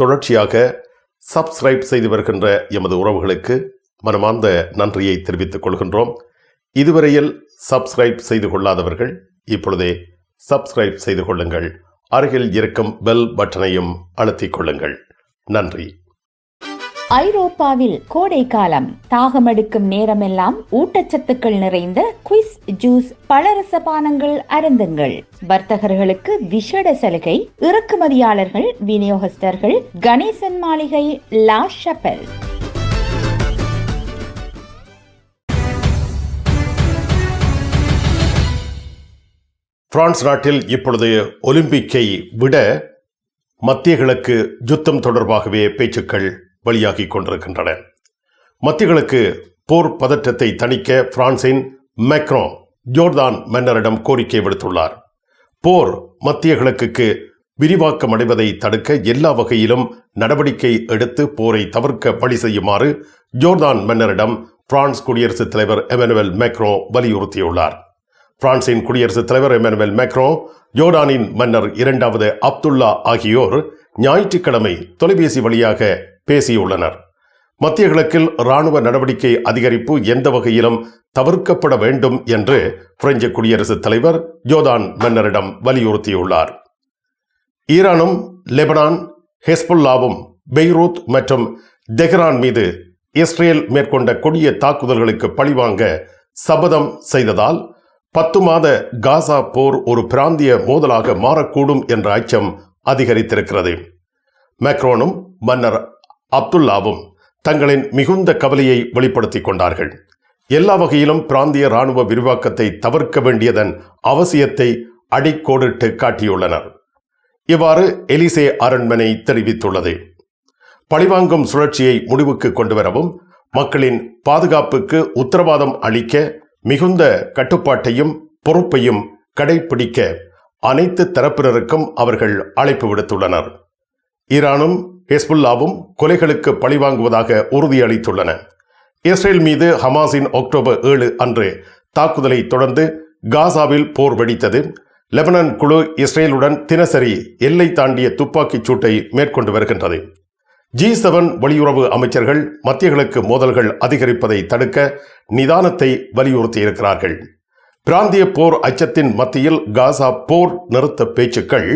தொடர்ச்சியாக சப்ஸ்கிரைப் செய்து வருகின்ற எமது உறவுகளுக்கு மனமார்ந்த நன்றியை தெரிவித்துக் கொள்கின்றோம். இதுவரையில் சப்ஸ்கிரைப் செய்து கொள்ளாதவர்கள் இப்பொழுதே சப்ஸ்கிரைப் செய்து கொள்ளுங்கள். அருகில் இருக்கும் பெல் பட்டனையும் அழுத்திக் கொள்ளுங்கள். நன்றி. ஐரோப்பாவில் கோடை காலம் தாகமெடுக்கும் நேரமெல்லாம் ஊட்டச்சத்துக்கள் நிறைந்த குவிஸ் ஜூஸ் பழரச பானங்கள் அருந்துங்கள். வர்த்தகர்களுக்கு விஷட சலுகை இறக்குமதியாளர்கள் விநியோகஸ்தர்கள் கணேசன் மாளிகை லா ஷப்பல். பிரான்ஸ் நாட்டில் இப்பொழுது ஒலிம்பிக்கை விட மத்திய கிழக்கு யுத்தம் தொடர்பாகவே பேச்சுக்கள் வெளியாகி கொண்டிருக்கின்றன. மத்திகளுக்கு போர் பதற்றத்தை தணிக்க பிரான்சின் மேக்ரோ ஜோர்தான் மன்னரிடம் கோரிக்கை விடுத்துள்ளார். போர் மத்திய கிழக்குக்கு விரிவாக்கம் அடைவதை தடுக்க எல்லா வகையிலும் நடவடிக்கை எடுத்து போரை தவிர்க்க வழி செய்யுமாறு ஜோர்தான் மன்னரிடம் பிரான்ஸ் குடியரசுத் தலைவர் எமனுவல் மேக்ரோ வலியுறுத்தியுள்ளார். பிரான்சின் குடியரசுத் தலைவர் எமனுவல் மேக்ரோ ஜோர்டானின் மன்னர் இரண்டாவது அப்துல்லா ஆகியோர் ஞாயிற்றுக்கிழமை தொலைபேசி வழியாக பேசியுள்ளனர். மத்திய கிழக்கில் ராணுவ நடவடிக்கை அதிகரிப்பு எந்த வகையிலும் தவிர்க்கப்பட வேண்டும் என்று பிரெஞ்சு குடியரசுத் தலைவர் ஜோதான் மன்னரிடம் வலியுறுத்தியுள்ளார். ஈரானும் லெபனான் ஹெஸ்புல்லாவும் பெய்ரூத் மற்றும் தெஹ்ரான் மீது இஸ்ரேல் மேற்கொண்ட கொடிய தாக்குதல்களுக்கு பழிவாங்க சபதம் செய்ததால் பத்து மாத காசா போர் ஒரு பிராந்திய மோதலாக மாறக்கூடும் என்ற அச்சம் அதிகரித்திருக்கிறது. மேக்ரோனும் மன்னர் அப்துல்லாவும் தங்களின் மிகுந்த கவலையை வெளிப்படுத்திக் கொண்டார்கள். எல்லா வகையிலும் பிராந்திய ராணுவ விரிவாக்கத்தை தவிர்க்க வேண்டியதன் அவசியத்தை அடிக்கோடிட்டு காட்டியுள்ளனர். இவ்வாறு எலிசே அரண்மனை தெரிவித்துள்ளது. பழிவாங்கும் சுழற்சியை முடிவுக்கு கொண்டுவரவும் மக்களின் பாதுகாப்புக்கு உத்தரவாதம் அளிக்க மிகுந்த கட்டுப்பாட்டையும் பொறுப்பையும் கடைபிடிக்க அனைத்து தரப்பினருக்கும் அவர்கள் அழைப்பு விடுத்துள்ளனர். ஈரானும் ஹெஸ்புல்லாவும் கொலைகளுக்கு பழிவாங்குவதாக உறுதியளித்துள்ளன. இஸ்ரேல் மீது ஹமாஸின் அக்டோபர் ஏழு அன்று தாக்குதலை தொடர்ந்து காசாவில் போர் வெடித்தது. லெபனான் குழு இஸ்ரேலுடன் தினசரி எல்லை தாண்டிய துப்பாக்கிச் சூட்டை மேற்கொண்டு வருகின்றது. ஜி செவன் வெளியுறவு அமைச்சர்கள் மத்திய கிழக்கு மோதல்கள் அதிகரிப்பதை தடுக்க நிதானத்தை வலியுறுத்தியிருக்கிறார்கள். பிராந்திய போர் அச்சத்தின் மத்தியில் காசா போர் நிறுத்த பேச்சுக்கள்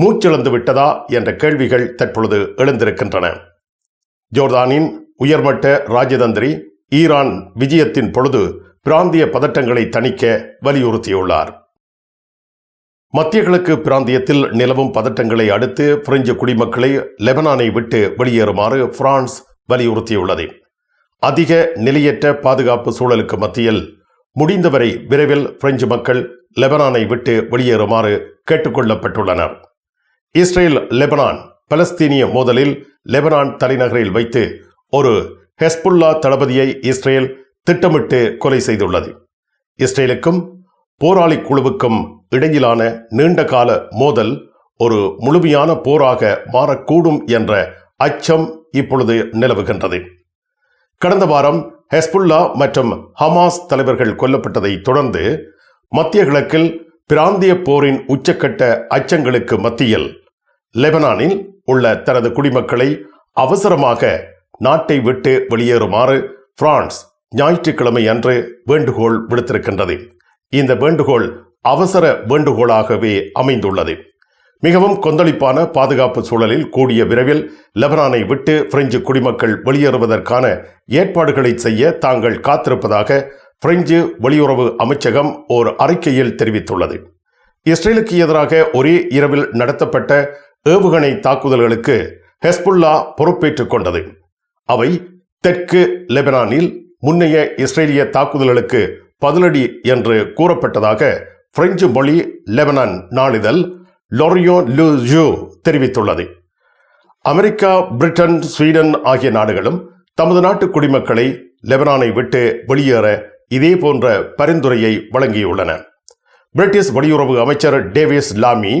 மூச்சிழந்து விட்டதா என்ற கேள்விகள் தற்பொழுது எழுந்திருக்கின்றன. ஜோர்தானின் உயர்மட்ட ராஜதந்திரி ஈரான் விஜயத்தின் பொழுது பிராந்திய பதட்டங்களை தணிக்க வலியுறுத்தியுள்ளார். மத்திய கிழக்கு பிராந்தியத்தில் நிலவும் பதட்டங்களை அடுத்து பிரெஞ்சு குடிமக்களை லெபனானை விட்டு வெளியேறுமாறு பிரான்ஸ் வலியுறுத்தியுள்ளது. அதிக நிலையற்ற பாதுகாப்பு சூழலுக்கு மத்தியில் முடிந்தவரை விரைவில் பிரெஞ்சு மக்கள் லெபனானை விட்டு வெளியேறுமாறு கேட்டுக்கொள்ளப்பட்டுள்ளனர். இஸ்ரேல் லெபனான் பலஸ்தீனிய மோதலில் லெபனான் தலைநகரில் வைத்து ஒரு ஹெஸ்புல்லா தளபதியை இஸ்ரேல் திட்டமிட்டு கொலை செய்துள்ளது. இஸ்ரேலுக்கும் போராளி குழுவுக்கும் இடையிலான நீண்டகால மோதல் ஒரு முழுமையான போராக மாறக்கூடும் என்ற அச்சம் இப்பொழுது நிலவுகின்றது. கடந்த வாரம் ஹெஸ்புல்லா மற்றும் ஹமாஸ் தலைவர்கள் கொல்லப்பட்டதை தொடர்ந்து மத்திய கிழக்கில் பிராந்திய போரின் உச்சக்கட்ட அச்சங்களுக்கு மத்தியில் லெபனானில் உள்ள தனது குடிமக்களை அவசரமாக நாட்டை விட்டு வெளியேறுமாறு பிரான்ஸ் ஞாயிற்றுக்கிழமை அன்று வேண்டுகோள் விடுத்திருக்கின்றது. இந்த வேண்டுகோள் அவசர வேண்டுகோளாகவே அமைந்துள்ளது. மிகவும் கொந்தளிப்பான பாதுகாப்பு சூழலில் கூடிய விரைவில் லெபனானை விட்டு பிரெஞ்சு குடிமக்கள் வெளியேறுவதற்கான ஏற்பாடுகளை செய்ய தாங்கள் காத்திருப்பதாக பிரெஞ்சு வெளியுறவு அமைச்சகம் ஓர் அறிக்கையில் தெரிவித்துள்ளது. இஸ்ரேலுக்கு எதிராக ஒரே இரவில் நடத்தப்பட்ட ஏவுகணை தாக்குதல்களுக்கு ஹெஸ்புல்லா பொறுப்பேற்றுக் கொண்டது. அவை தெற்கு லெபனானில் முன்னைய இஸ்ரேலிய தாக்குதல்களுக்கு பதிலடி என்று கூறப்பட்டதாக பிரெஞ்சு மொழி லெபனான் நாளிதழ் லொரியோ லூஜூ தெரிவித்துள்ளது. அமெரிக்கா பிரிட்டன் ஸ்வீடன் ஆகிய நாடுகளும் தமது நாட்டு குடிமக்களை லெபனானை விட்டு வெளியேற இதே போன்ற பரிந்துரையை வழங்கியுள்ளன. பிரிட்டிஷ் வெளியுறவு அமைச்சர் டேவிஸ் லாமி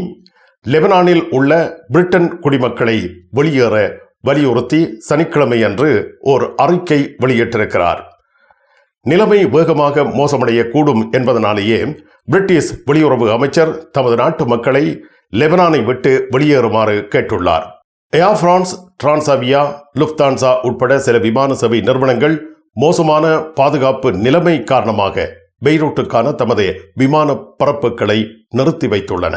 லெபனானில் உள்ள பிரிட்டன் குடிமக்களை வெளியேற வலியுறுத்தி சனிக்கிழமை அன்று ஓர் அறிக்கை வெளியிட்டிருக்கிறார். நிலைமை வேகமாக மோசமடைய கூடும் என்பதனாலேயே பிரிட்டிஷ் வெளியுறவு அமைச்சர் தமது நாட்டு மக்களை லெபனானை விட்டு வெளியேறுமாறு கேட்டுள்ளார். ஏர் பிரான்ஸ் டிரான்சாவியா லுப்தான்சா உட்பட சில விமான சேவை நிறுவனங்கள் மோசமான பாதுகாப்பு நிலைமை காரணமாக பெய்ரூட்டுக்கான தமது விமான பரப்புகளை நிறுத்தி வைத்துள்ளன.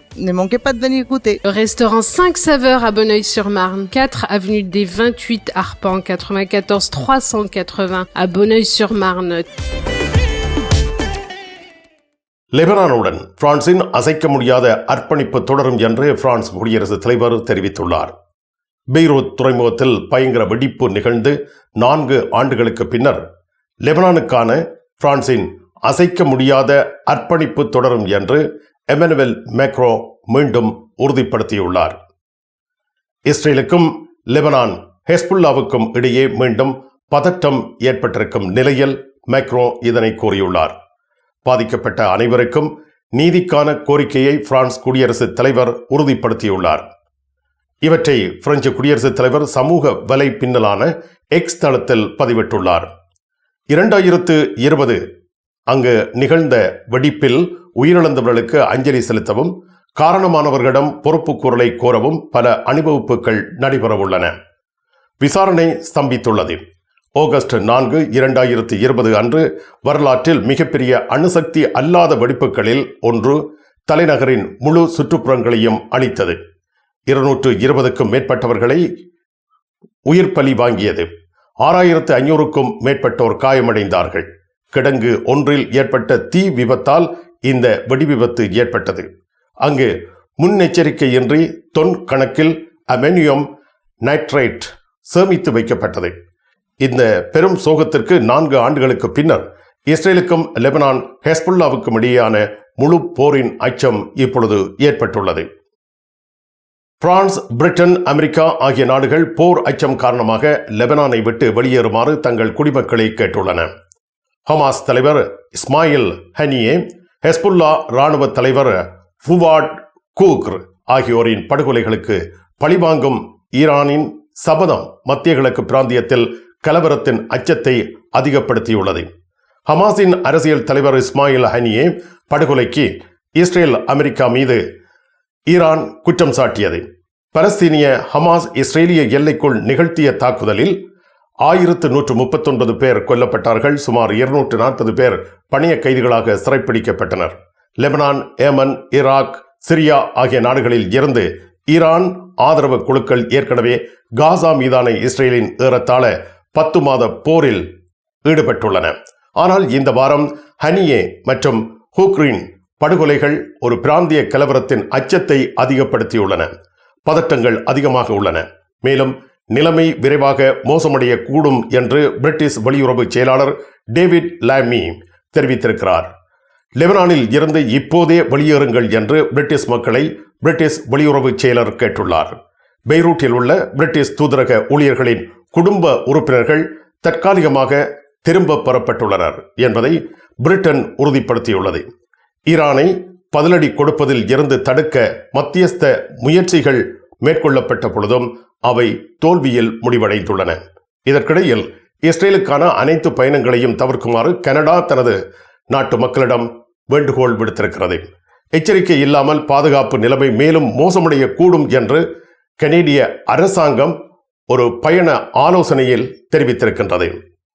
Ne manquez pas de venir goûter. Le restaurant 5 saveurs à Bonneuil-sur-Marne, 4 avenue des 28 Arpents, 94 380 à Bonneuil-sur-Marne. லெபனானுடன் பிரான்சின் அசைக்க முடியாத அர்ப்பணிப்பு தொடரும் என்று பிரான்ஸ் குடியரசுத் தலைவர் தெரிவித்துள்ளார் பெய்ரூத் துறைமுகத்தில் பயங்கர வெடிப்பு நிகழ்ந்து நான்கு ஆண்டுகளுக்கு பின்னர் லெபனானுக்கான பிரான்சின் அசைக்க முடியாத அர்ப்பணிப்பு தொடரும் என்று எமனுவல் மேக்ரோ மீண்டும் உறுதிப்படுத்தியுள்ளார். இஸ்ரேலுக்கும் லெபனான் ஹெஸ்புல்லாவுக்கும் இடையே மீண்டும் பதட்டம் ஏற்பட்டிருக்கும் நிலையில் மேக்ரோ இதனை கூறியுள்ளார். பாதிக்கப்பட்ட அனைவருக்கும் நீதிக்கான கோரிக்கையை பிரான்ஸ் குடியரசுத் தலைவர் உறுதிப்படுத்தியுள்ளார். இவற்றை பிரெஞ்சு குடியரசுத் தலைவர் சமூக வலை பின்னலான எக்ஸ் தளத்தில் பதிவிட்டுள்ளார். இரண்டாயிரத்து இருபது அங்கு நிகழ்ந்த வெடிப்பில் உயிரிழந்தவர்களுக்கு அஞ்சலி செலுத்தவும் காரணமானவர்களிடம் பொறுப்பு கூறலை கோரவும் பல அணிவகுப்புகள் நடைபெறவுள்ளன விசாரணை ஸ்தம்பித்துள்ளது. ஆகஸ்ட் நான்கு இரண்டாயிரத்தி இருபது அன்று வரலாற்றில் மிகப்பெரிய அணுசக்தி அல்லாத வெடிப்புகளில் ஒன்று தலைநகரின் முழு சுற்றுப்புறங்களையும் அளித்தது இருநூற்று இருபதுக்கும் மேற்பட்டவர்களை உயிர் பலி வாங்கியது. ஆறாயிரத்து ஐநூறுக்கும் மேற்பட்டோர் காயமடைந்தார்கள். கிடங்கு ஒன்றில் ஏற்பட்ட தீ விபத்தால் இந்த வெடிவிபத்து ஏற்பட்டது. அங்கு முன்னெச்சரிக்கையின்றி தொன் கணக்கில் அமெனியம் நைட்ரேட் சேமித்து வைக்கப்பட்டது. இந்த பெரும் சோகத்திற்கு நான்கு ஆண்டுகளுக்கு பின்னர் இஸ்ரேலுக்கும் லெபனான் ஹெஸ்புல்லாவுக்கும் இடையேயான முழு போரின் அச்சம் இப்பொழுது ஏற்பட்டுள்ளது. பிரான்ஸ் பிரிட்டன் அமெரிக்கா ஆகிய நாடுகள் போர் அச்சம் காரணமாக லெபனானை விட்டு வெளியேறுமாறு தங்கள் குடிமக்களை கேட்டுள்ளன. ஹமாஸ் தலைவர் இஸ்மாயில் ஹனியே ஹெஸ்புல்லா ராணுவ தலைவர் ஃபுவாட் கூக்ர் ஆகியோரின் படுகொலைகளுக்கு பழிவாங்கும் ஈரானின் சபதம் மத்திய கிழக்கு பிராந்தியத்தில் கலவரத்தின் அச்சத்தை அதிகப்படுத்தியுள்ளது. ஹமாஸின் அரசியல் தலைவர் இஸ்மாயில் ஹனியே படுகொலைக்கு இஸ்ரேல் அமெரிக்கா மீது ஈரான் குற்றம் சாட்டியது. பலஸ்தீனிய ஹமாஸ் இஸ்ரேலிய எல்லைக்குள் நிகழ்த்திய தாக்குதலில் ஆயிரத்து நூற்று முப்பத்தொன்பது பேர் கொல்லப்பட்டார்கள். சுமார் இருநூற்று நாற்பது பேர் பணிய கைதிகளாக சிறைப்பிடிக்கப்பட்டனர். லெபனான் ஏமன் ஈராக் சிரியா ஆகிய நாடுகளில் இருந்து ஈரான் ஆதரவு குழுக்கள் ஏற்கனவே காசா மீதான இஸ்ரேலின் ஏறத்தாழ பத்து மாத போரில் ஈடுபட்டுள்ளன. ஆனால் இந்த வாரம் ஹனியே மற்றும் ஹூக்ரின் படுகொலைகள் ஒரு பிராந்திய கலவரத்தின் அச்சத்தை அதிகப்படுத்தியுள்ளன. பதட்டங்கள் அதிகமாக உள்ளன. மேலும் நிலைமை விரைவாக மோசமடைய கூடும் என்று பிரிட்டிஷ் வெளியுறவு செயலாளர் டேவிட் லாமி தெரிவித்திருக்கிறார். லெபனானில் இருந்து இப்போதே வெளியேறுங்கள் என்று பிரிட்டிஷ் மக்களை பிரிட்டிஷ் வெளியுறவு செயலர் கேட்டுள்ளார். பெய்ரூட்டில் உள்ள பிரிட்டிஷ் தூதரக ஊழியர்களின் குடும்ப உறுப்பினர்கள் தற்காலிகமாக திரும்ப பெறப்பட்டுள்ளனர் என்பதை பிரிட்டன் உறுதிப்படுத்தியுள்ளது. ஈரானை பதிலடி கொடுப்பதில் இருந்து தடுக்க மத்தியஸ்த முயற்சிகள் மேற்கொள்ளப்பட்ட பொழுதும் அவை தோல்வியில் முடிவடைந்துள்ளன. இதற்கிடையில் இஸ்ரேலுக்கான அனைத்து பயணங்களையும் தவிர்க்குமாறு கனடா தனது நாட்டு மக்களிடம் வேண்டுகோள் விடுத்திருக்கிறது. எச்சரிக்கை இல்லாமல் பாதுகாப்பு நிலைமை மேலும் மோசமடைய கூடும் என்று கனேடிய அரசாங்கம் ஒரு பயண ஆலோசனையில் தெரிவித்திருக்கின்றது.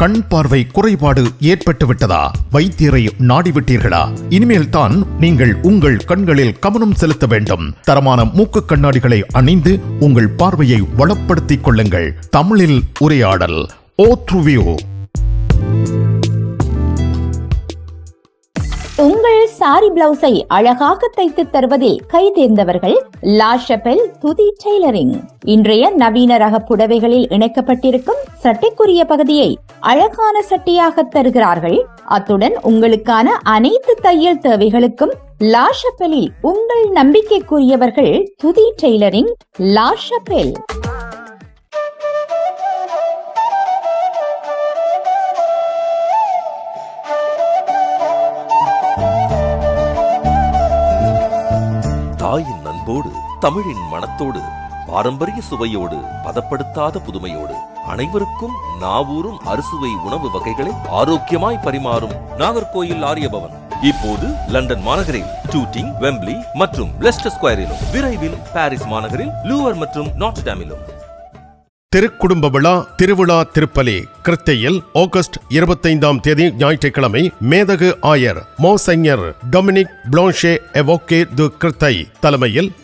கண் பார்வை குறைபாடு ஏற்பட்டு விட்டதா வைத்தியரை நாடிவிட்டீர்களா? இனிமேல் தான் நீங்கள் உங்கள் கண்களில் கவனம் செலுத்த வேண்டும். தரமான மூக்கு கண்ணாடிகளை அணிந்து உங்கள் பார்வையை வளப்படுத்திக் கொள்ளுங்கள். தமிழில் உரையாடல் ஓத்ருவியோ உங்கள் சாரி பிளவுஸை அழகாக தைத்து தருவதில் கை தேர்ந்தவர்கள் லாஷபெல் துதி டெய்லரிங். இன்றைய நவீன ரக புடவைகளில் இணைக்கப்பட்டிருக்கும் சட்டைக்குரிய பகுதியை அழகான சட்டியாக தருகிறார்கள். அத்துடன் உங்களுக்கான அனைத்து தையல் தேவைகளுக்கும் லாஷப்பெலில் உங்கள் நம்பிக்கைக்குரியவர்கள் துதி டெய்லரிங் லாஷப்பெல். தாயின் அன்போடு தமிழின் மனத்தோடு பாரம்பரிய சுவையோடு பதப்படுத்தாத புதுமையோடு அனைவருக்கும் நாவூரும் அறுசுவை உணவு வகைகளை ஆரோக்கியமாய் பரிமாறும் நாகர்கோயில் ஆரியபவன். இப்போது லண்டன் மாநகரில் டூட்டிங் வெம்ப்ளி மற்றும் லெஸ்டர் ஸ்கொயரிலும் விரைவில் பாரிஸ் மாநகரில் லூவர் மற்றும் நாட்ஸ்டாமிலும் திருக்குடும்ப விழா திருவிழா திருப்பலி கிருத்தையில் ஆகஸ்ட் இருபத்தைந்தாம் தேதி ஞாயிற்றுக்கிழமை மேதகு ஆயர் மோசைஞர் டொமினிக் பிளான்ஷே எவோகே து கிருத்தை தலைமையில்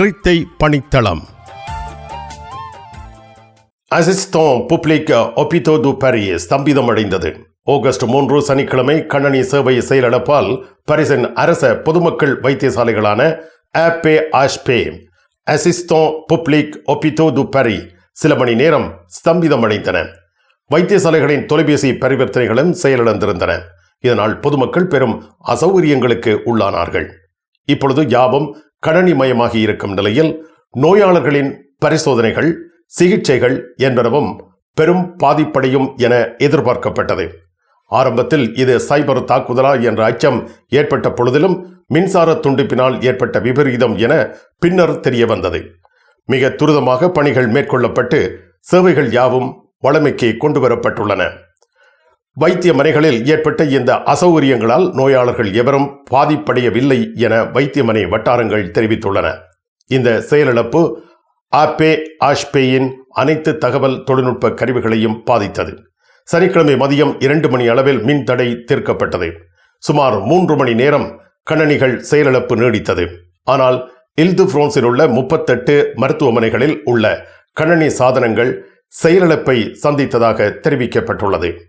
கிறித்தை பணித்தளம். அசிஸ்தோம் புப்ளிக் ஒபிட்டோ டு பாரி ஸ்தம்பிதமடைந்தது. ஆகஸ்ட் மூன்று சனிக்கிழமை கண்ணனி சேவை செயலிழப்பால் பரிசின் அரச பொதுமக்கள் வைத்தியசாலைகளான ஆப்பே ஆஷ்பே அசிஸ்டோம் புப்ளிக் ஒபிதோ டு பாரி சில மணி நேரம் ஸ்தம்பிதமடைந்தன. வைத்தியசாலைகளின் தொலைபேசி பரிவர்த்தனைகளும் செயலிழந்திருந்தன. இதனால் பொதுமக்கள் பெரும் அசௌகரியங்களுக்கு உள்ளானார்கள். இப்பொழுது யாவும் கணனிமயமாகி இருக்கும் நிலையில் நோயாளர்களின் பரிசோதனைகள் சிகிச்சைகள் என்பனவும் பெரும் பாதிப்படையும் என எதிர்பார்க்கப்பட்டது. ஆரம்பத்தில் இது சைபர் தாக்குதலா என்ற அச்சம் ஏற்பட்ட பொழுதிலும் மின்சார துண்டிப்பினால் ஏற்பட்ட விபரீதம் என பின்னர் தெரிய வந்தது மிக துரிதமாக பணிகள் மேற்கொள்ளப்பட்டு சேவைகள் யாவும் வளமைக்கு கொண்டுவரப்பட்டுள்ளன. வைத்திய வைத்தியமனைகளில் ஏற்பட்ட இந்த அசௌகரியங்களால் நோயாளர்கள் எவரும் பாதிப்படையவில்லை என வைத்தியமனை வட்டாரங்கள் தெரிவித்துள்ளன. இந்த செயலிழப்பு ஆப்பே ஆஷ்பேயின் அனைத்து தகவல் தொழில்நுட்ப கருவிகளையும் பாதித்தது. சனிக்கிழமை மதியம் இரண்டு மணி அளவில் மின் தடை தீர்க்கப்பட்டது. சுமார் மூன்று மணி நேரம் கணனிகள் செயலிழப்பு நீடித்தது. ஆனால் இல்து பிரான்சில் உள்ள முப்பத்தெட்டு மருத்துவமனைகளில் உள்ள கணனி சாதனங்கள் செயலிழப்பை சந்தித்ததாக தெரிவிக்கப்பட்டுள்ளது.